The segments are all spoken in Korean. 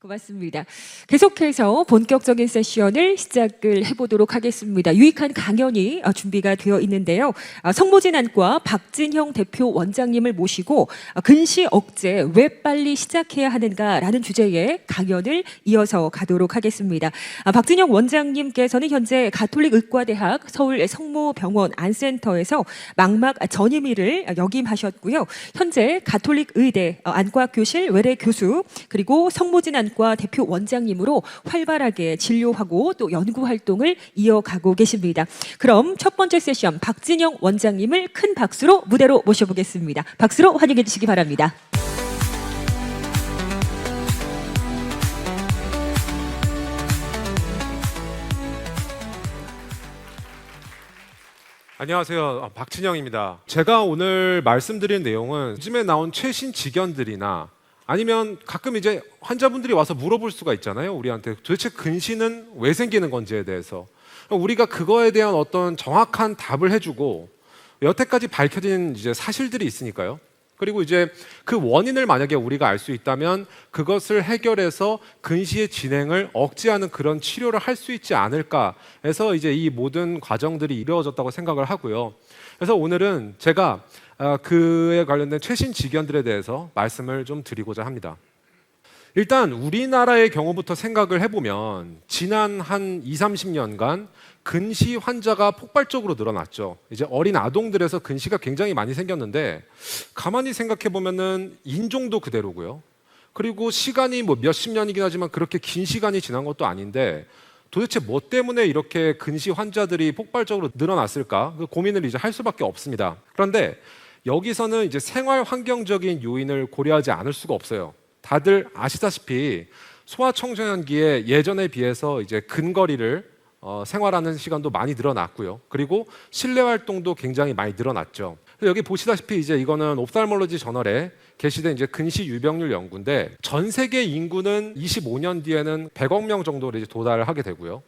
고맙습니다. 계속해서 본격적인 세션을 시작을 해보도록 하겠습니다. 유익한 강연이 어, 준비가 되어 있는데요. 아, 성모진 안과 박진형 대표 원장님을 모시고 아, 근시 억제 왜 빨리 시작해야 하는가라는 주제의 강연을 이어서 가도록 하겠습니다. 아, 박진형 원장님께서는 현재 가톨릭 의과대학 서울 성모병원 안센터에서 망막 전임의를 역임하셨고요. 현재 가톨릭 의대 어, 안과 교실 외래 교수 그리고 성모진 안과 대표 원장님으로 활발하게 진료하고 또 연구 활동을 이어가고 계십니다. 그럼 첫 번째 세션 박진영 원장님을 큰 박수로 무대로 모셔보겠습니다. 박수로 환영해 주시기 바랍니다. 안녕하세요. 아, 박진영입니다. 제가 오늘 말씀드린 내용은 요즘에 나온 최신 직연들이나 아니면 가끔 이제 환자분들이 와서 물어볼 수가 있잖아요. 우리한테 도대체 근시는 왜 생기는 건지에 대해서 우리가 그거에 대한 어떤 정확한 답을 해주고 여태까지 밝혀진 이제 사실들이 있으니까요. 그리고 이제 그 원인을 만약에 우리가 알 수 있다면 그것을 해결해서 근시의 진행을 억제하는 그런 치료를 할 수 있지 않을까 해서 이제 이 모든 과정들이 이루어졌다고 생각을 하고요. 그래서 오늘은 제가 아, 그에 관련된 최신 직연들에 대해서 말씀을 좀 드리고자 합니다. 일단 우리나라의 경우부터 생각을 해보면 지난 한 2, 30년간 근시 환자가 폭발적으로 늘어났죠. 이제 어린 아동들에서 근시가 굉장히 많이 생겼는데 가만히 생각해 보면은 인종도 그대로고요. 그리고 시간이 뭐 몇십 년이긴 하지만 그렇게 긴 시간이 지난 것도 아닌데 도대체 뭐 때문에 이렇게 근시 환자들이 폭발적으로 늘어났을까? 그 고민을 이제 할 수밖에 없습니다. 그런데 여기서는 이제 생활 환경적인 요인을 고려하지 않을 수가 없어요. 다들 아시다시피 소아청소년기에 예전에 비해서 이제 근거리를 어, 생활하는 시간도 많이 늘어났고요. 그리고 실내 활동도 굉장히 많이 늘어났죠. 여기 보시다시피 이제 이거는 옵살몰로지 저널에 게시된 이제 근시 유병률 연구인데 전 세계 인구는 25년 뒤에는 100억 명 정도로 이제 도달을 하게 되고요.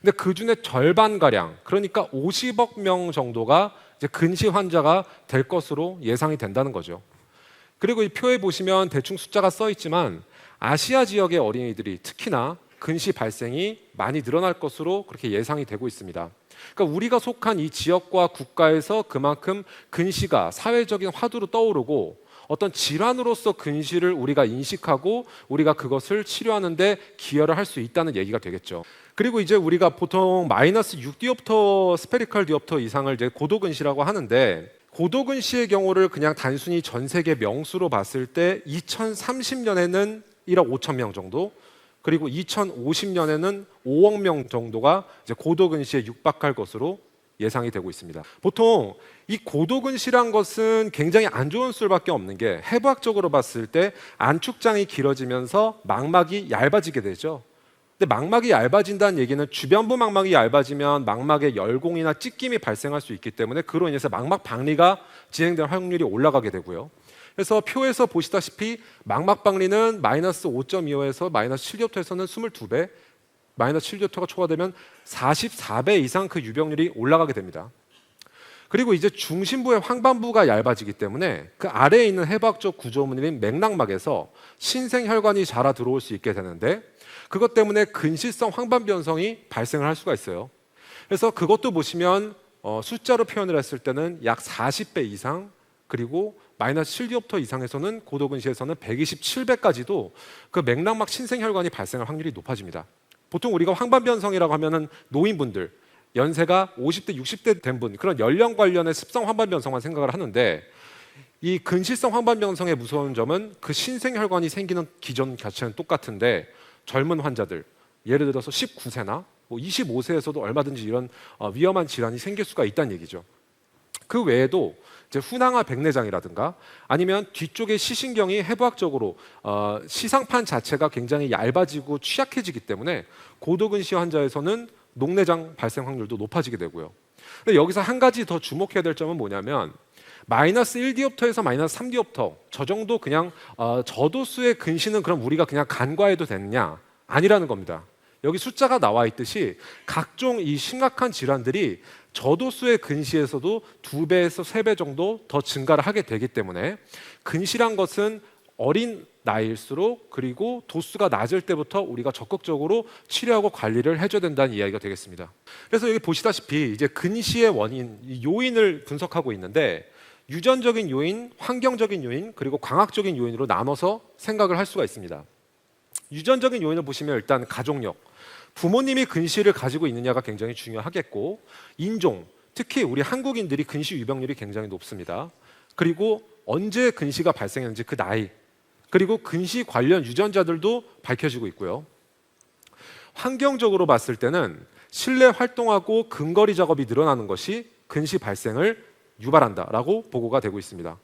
근데 그 중에 절반 가량 그러니까 50억 명 정도가 이제 근시 환자가 될 것으로 예상이 된다는 거죠. 그리고 이 표에 보시면 대충 숫자가 써 있지만 아시아 지역의 어린이들이 특히나 근시 발생이 많이 늘어날 것으로 그렇게 예상이 되고 있습니다. 그러니까 우리가 속한 이 지역과 국가에서 그만큼 근시가 사회적인 화두로 떠오르고 어떤 질환으로서 근시를 우리가 인식하고 우리가 그것을 치료하는데 기여를 할 수 있다는 얘기가 되겠죠. 그리고 이제 우리가 보통 마이너스 6디옵터 스페리컬 디옵터 이상을 이제 고도근시라고 하는데 고도근시의 경우를 그냥 단순히 전 세계 명수로 봤을 때 2030년에는 1억 5천 명 정도 그리고 2050년에는 5억 명 정도가 이제 고도근시에 육박할 것으로 예상이 되고 있습니다. 보통 이 고도근시란 것은 굉장히 안 좋은 수밖에 없는 게 해부학적으로 봤을 때 안축장이 길어지면서 망막이 얇아지게 되죠. 근데 망막이 얇아진다는 얘기는 주변부 망막이 얇아지면 망막에 열공이나 찢김이 발생할 수 있기 때문에 그로 인해서 망막 박리가 진행될 확률이 올라가게 되고요. 그래서 표에서 보시다시피 망막 박리는 마이너스 5.25에서 마이너스 7디옵터에서는 22배, 마이너스 7디옵터가 초과되면 44배 이상 그 유병률이 올라가게 됩니다. 그리고 이제 중심부의 황반부가 얇아지기 때문에 그 아래에 있는 해부학적 구조물인 맥락막에서 신생혈관이 자라 들어올 수 있게 되는데 그것 때문에 근시성 황반 변성이 발생을 할 수가 있어요. 그래서 그것도 보시면 어, 숫자로 표현을 했을 때는 약 40배 이상 그리고 마이너스 7디옵터 이상에서는 고도근시에서는 127배까지도 그 맥락막 신생혈관이 발생할 확률이 높아집니다. 보통 우리가 황반변성이라고 하면은 노인분들 연세가 50대, 60대 된 분 그런 연령 관련의 습성 황반변성만 생각을 하는데 이 근시성 황반변성의 무서운 점은 그 신생혈관이 생기는 기전 자체는 똑같은데 젊은 환자들 예를 들어서 19세나 뭐 25세에서도 얼마든지 이런 어, 위험한 질환이 생길 수가 있다는 얘기죠. 그 외에도 이제 훈항화 백내장이라든가 아니면 뒤쪽의 시신경이 해부학적으로 어, 시상판 자체가 굉장히 얇아지고 취약해지기 때문에 고도근시 환자에서는 녹내장 발생 확률도 높아지게 되고요. 근데 여기서 한 가지 더 주목해야 될 점은 뭐냐면 마이너스 1디옵터에서 마이너스 3디옵터 저 정도 그냥 어, 저도수의 근시는 그럼 우리가 그냥 간과해도 되느냐 아니라는 겁니다. 여기 숫자가 나와 있듯이 각종 이 심각한 질환들이 저도수의 근시에서도 두 배에서 세 배 정도 더 증가를 하게 되기 때문에 근시란 것은 어린 나이일수록 그리고 도수가 낮을 때부터 우리가 적극적으로 치료하고 관리를 해줘야 된다는 이야기가 되겠습니다. 그래서 여기 보시다시피 이제 근시의 원인, 이 요인을 분석하고 있는데 유전적인 요인, 환경적인 요인, 그리고 광학적인 요인으로 나눠서 생각을 할 수가 있습니다. 유전적인 요인을 보시면 일단 가족력, 부모님이 근시를 가지고 있느냐가 굉장히 중요하겠고 인종, 특히 우리 한국인들이 근시 유병률이 굉장히 높습니다. 그리고 언제 근시가 발생했는지 그 나이, 그리고 근시 관련 유전자들도 밝혀지고 있고요. 환경적으로 봤을 때는 실내 활동하고 근거리 작업이 늘어나는 것이 근시 발생을 유발한다라고 보고가 되고 있습니다.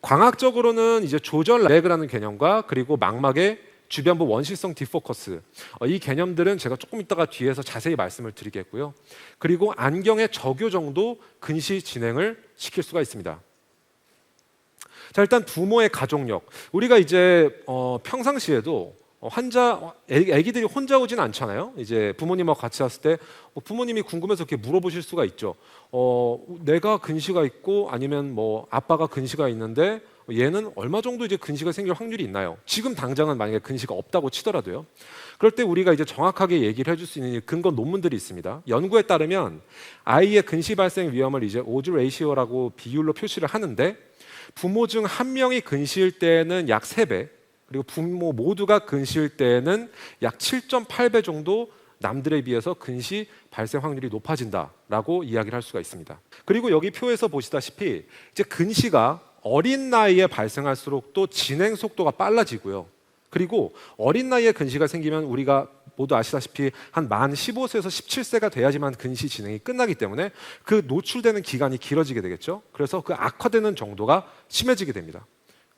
광학적으로는 이제 조절 렉이라는 개념과 그리고 망막의 주변부 원시성 디포커스 어, 이 개념들은 제가 조금 이따가 뒤에서 자세히 말씀을 드리겠고요. 그리고 안경의 적요 정도 근시 진행을 시킬 수가 있습니다. 자 일단 부모의 가족력 우리가 이제 어, 평상시에도 어, 환자 애- 애기들이 혼자 오진 않잖아요. 이제 부모님하고 같이 왔을 때 어, 부모님이 궁금해서 이렇게 물어보실 수가 있죠. 어, 내가 근시가 있고 아니면 뭐 아빠가 근시가 있는데 얘는 얼마 정도 이제 근시가 생길 확률이 있나요? 지금 당장은 만약에 근시가 없다고 치더라도요. 그럴 때 우리가 이제 정확하게 얘기를 해줄 수 있는 근거 논문들이 있습니다. 연구에 따르면 아이의 근시 발생 위험을 이제 오즈 레이시오라고 비율로 표시를 하는데 부모 중 한 명이 근시일 때는 약 3배, 그리고 부모 모두가 근시일 때는 약 7.8배 정도 남들에 비해서 근시 발생 확률이 높아진다라고 이야기를 할 수가 있습니다. 그리고 여기 표에서 보시다시피 이제 근시가 어린 나이에 발생할수록 또 진행 속도가 빨라지고요. 그리고 어린 나이에 근시가 생기면 우리가 모두 아시다시피 한 만 15세에서 17세가 돼야지만 근시 진행이 끝나기 때문에 그 노출되는 기간이 길어지게 되겠죠. 그래서 그 악화되는 정도가 심해지게 됩니다.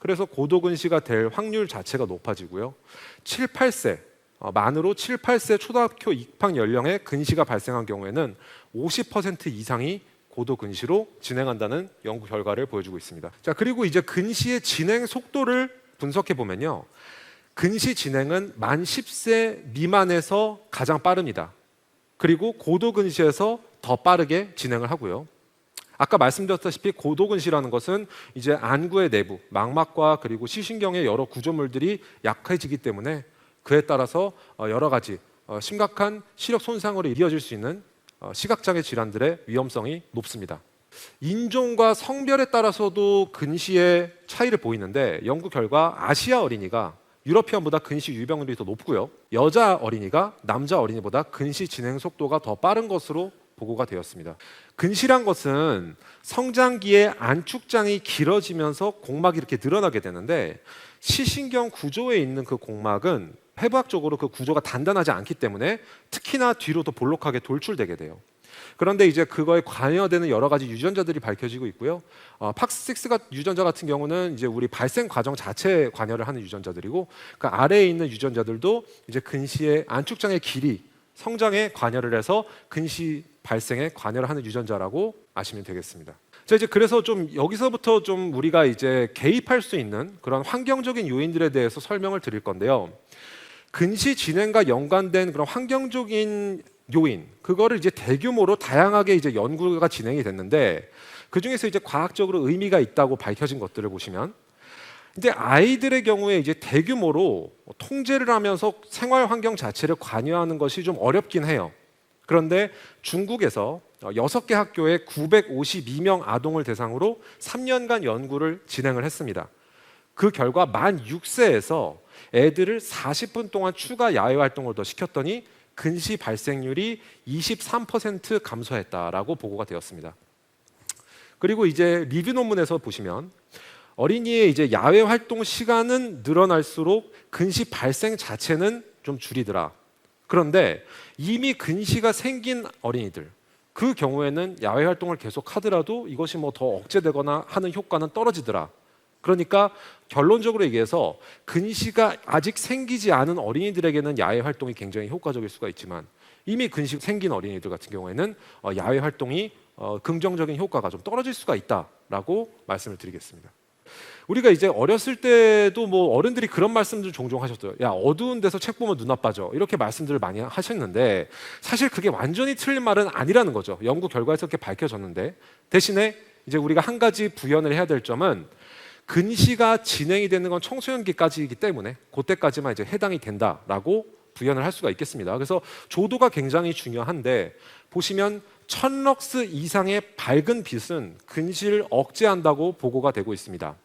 그래서 고도근시가 될 확률 자체가 높아지고요. 7, 8세 어, 만으로 7, 8세 초등학교 입학 연령에 근시가 발생한 경우에는 50% 이상이 고도 근시로 진행한다는 연구 결과를 보여주고 있습니다. 자, 그리고 이제 근시의 진행 속도를 분석해 보면요. 근시 진행은 만 10세 미만에서 가장 빠릅니다. 그리고 고도 근시에서 더 빠르게 진행을 하고요. 아까 말씀드렸다시피 고도근시라는 것은 이제 안구의 내부, 망막과 그리고 시신경의 여러 구조물들이 약해지기 때문에 그에 따라서 어, 여러 가지 어, 심각한 시력 손상으로 이어질 수 있는 어, 시각장애 질환들의 위험성이 높습니다. 인종과 성별에 따라서도 근시의 차이를 보이는데 연구 결과 아시아 어린이가 유러피언보다 근시 유병률이 더 높고요. 여자 어린이가 남자 어린이보다 근시 진행 속도가 더 빠른 것으로 보고가 되었습니다. 근시란 것은 성장기의 안축장이 길어지면서 공막이 이렇게 늘어나게 되는데 시신경 구조에 있는 그 공막은 해부학적으로 그 구조가 단단하지 않기 때문에 특히나 뒤로 더 볼록하게 돌출되게 돼요. 그런데 이제 그거에 관여되는 여러 가지 유전자들이 밝혀지고 있고요. 어, 팍스6가 유전자 같은 경우는 이제 우리 발생 과정 자체에 관여를 하는 유전자들이고 그 아래에 있는 유전자들도 이제 근시의 안축장의 길이 성장에 관여를 해서 근시 발생에 관여를 하는 유전자라고 아시면 되겠습니다. 자 이제 그래서 좀 여기서부터 좀 우리가 이제 개입할 수 있는 그런 환경적인 요인들에 대해서 설명을 드릴 건데요. 근시 진행과 연관된 그런 환경적인 요인 그거를 이제 대규모로 다양하게 이제 연구가 진행이 됐는데 그 중에서 이제 과학적으로 의미가 있다고 밝혀진 것들을 보시면 근데 아이들의 경우에 이제 대규모로 통제를 하면서 생활 환경 자체를 관여하는 것이 좀 어렵긴 해요. 그런데 중국에서 여섯 개 학교에 952명 아동을 대상으로 3년간 연구를 진행을 했습니다. 그 결과 만 6세에서 애들을 40분 동안 추가 야외 활동을 더 시켰더니 근시 발생률이 23% 감소했다라고 보고가 되었습니다. 그리고 이제 리뷰 논문에서 보시면 어린이의 이제 야외 활동 시간은 늘어날수록 근시 발생 자체는 좀 줄이더라. 그런데 이미 근시가 생긴 어린이들 그 경우에는 야외 활동을 계속 하더라도 이것이 뭐 더 억제되거나 하는 효과는 떨어지더라. 그러니까 결론적으로 얘기해서 근시가 아직 생기지 않은 어린이들에게는 야외 활동이 굉장히 효과적일 수가 있지만 이미 근시 생긴 어린이들 같은 경우에는 어, 야외 활동이 어, 긍정적인 효과가 좀 떨어질 수가 있다라고 말씀을 드리겠습니다. 우리가 이제 어렸을 때도 뭐 어른들이 그런 말씀들 종종 하셨어요. 야 어두운 데서 책 보면 눈 나빠져 이렇게 말씀들을 많이 하셨는데 사실 그게 완전히 틀린 말은 아니라는 거죠. 연구 결과에서 그렇게 밝혀졌는데 대신에 이제 우리가 한 가지 부연을 해야 될 점은 근시가 진행이 되는 건 청소년기까지이기 때문에 그때까지만 이제 해당이 된다라고 부연을 할 수가 있겠습니다. 그래서 조도가 굉장히 중요한데 보시면 1000럭스 이상의 밝은 빛은 근시를 억제한다고 보고가 되고 있습니다.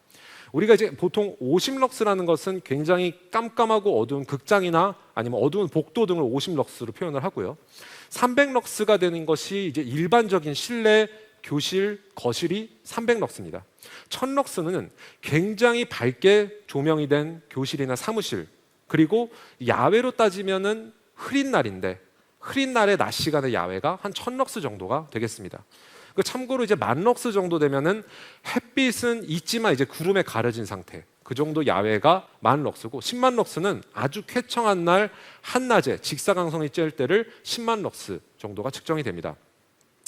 우리가 이제 보통 50럭스라는 것은 굉장히 깜깜하고 어두운 극장이나 아니면 어두운 복도 등을 50럭스로 표현을 하고요. 300럭스가 되는 것이 이제 일반적인 실내 교실, 거실이 300럭스입니다. 1000럭스는 굉장히 밝게 조명이 된 교실이나 사무실 그리고 야외로 따지면은 흐린 날인데 흐린 날의 낮 시간의 야외가 한 1000럭스 정도가 되겠습니다. 그 참고로 이제 만 럭스 정도 되면은 햇빛은 있지만 이제 구름에 가려진 상태. 그 정도 야외가 만 럭스고 10만 럭스는 아주 쾌청한 날 한낮에 직사광선이 쬐을 때를 10만 럭스 정도가 측정이 됩니다.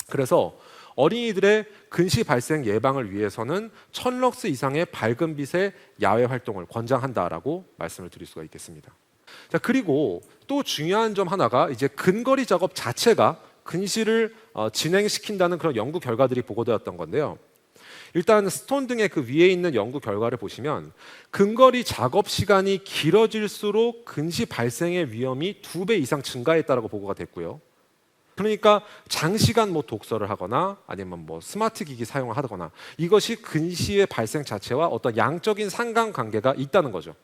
그래서 어린이들의 근시 발생 예방을 위해서는 1000럭스 이상의 밝은 빛의 야외 활동을 권장한다라고 말씀을 드릴 수가 있겠습니다. 자, 그리고 또 중요한 점 하나가 이제 근거리 작업 자체가 근시를 어, 진행시킨다는 그런 연구 결과들이 보고되었던 건데요. 일단 스톤 등의 그 위에 있는 연구 결과를 보시면 근거리 작업 시간이 길어질수록 근시 발생의 위험이 두 배 이상 증가했다라고 보고가 됐고요. 그러니까 장시간 뭐 독서를 하거나 아니면 뭐 스마트 기기 사용을 하거나 이것이 근시의 발생 자체와 어떤 양적인 상관관계가 있다는 거죠.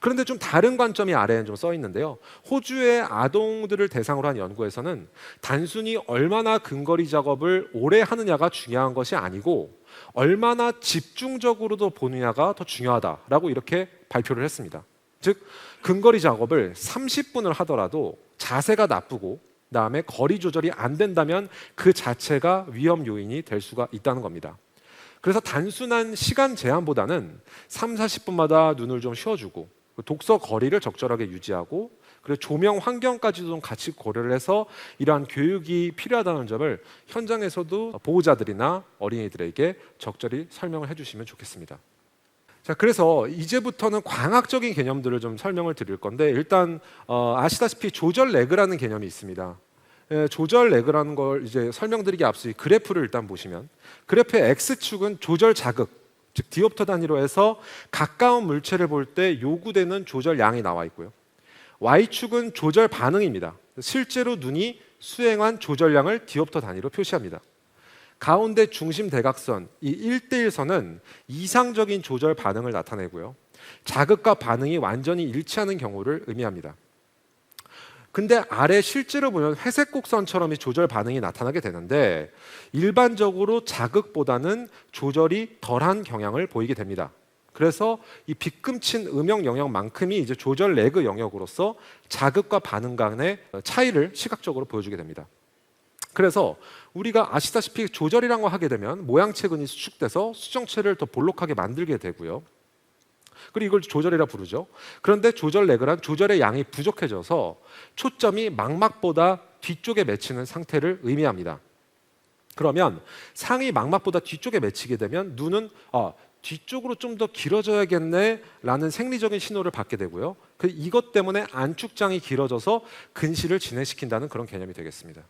그런데 좀 다른 관점이 아래에 좀 써 있는데요. 호주의 아동들을 대상으로 한 연구에서는 단순히 얼마나 근거리 작업을 오래 하느냐가 중요한 것이 아니고 얼마나 집중적으로도 보느냐가 더 중요하다라고 이렇게 발표를 했습니다. 즉 근거리 작업을 30분을 하더라도 자세가 나쁘고 그다음에 거리 조절이 안 된다면 그 자체가 위험 요인이 될 수가 있다는 겁니다. 그래서 단순한 시간 제한보다는 3, 40분마다 눈을 좀 쉬어주고 독서 거리를 적절하게 유지하고 그리고 조명 환경까지도 좀 같이 고려를 해서 이러한 교육이 필요하다는 점을 현장에서도 보호자들이나 어린이들에게 적절히 설명을 해주시면 좋겠습니다. 자, 그래서 이제부터는 광학적인 개념들을 좀 설명을 드릴 건데 일단 어, 아시다시피 조절 레그라는 개념이 있습니다. 예, 조절 레그라는 걸 이제 설명드리기 앞서 이 그래프를 일단 보시면 그래프의 x축은 조절 자극 즉 디옵터 단위로 해서 가까운 물체를 볼 때 요구되는 조절량이 나와 있고요. y축은 조절 반응입니다. 실제로 눈이 수행한 조절량을 디옵터 단위로 표시합니다. 가운데 중심 대각선 이 1대1선은 이상적인 조절 반응을 나타내고요. 자극과 반응이 완전히 일치하는 경우를 의미합니다. 근데 아래 실제로 보면 회색 곡선처럼 이 조절 반응이 나타나게 되는데 일반적으로 자극보다는 조절이 덜한 경향을 보이게 됩니다. 그래서 이 빗금친 음영 영역만큼이 이제 조절 레그 영역으로서 자극과 반응 간의 차이를 시각적으로 보여주게 됩니다. 그래서 우리가 아시다시피 조절이라는 거 하게 되면 모양체근이 수축돼서 수정체를 더 볼록하게 만들게 되고요. 그리고 이걸 조절이라 부르죠. 그런데 조절 레그란 조절의 양이 부족해져서 초점이 망막보다 뒤쪽에 맺히는 상태를 의미합니다. 그러면 상이 망막보다 뒤쪽에 맺히게 되면 눈은 아, 뒤쪽으로 좀 더 길어져야겠네라는 생리적인 신호를 받게 되고요. 그 이것 때문에 안축장이 길어져서 근시를 진행시킨다는 그런 개념이 되겠습니다.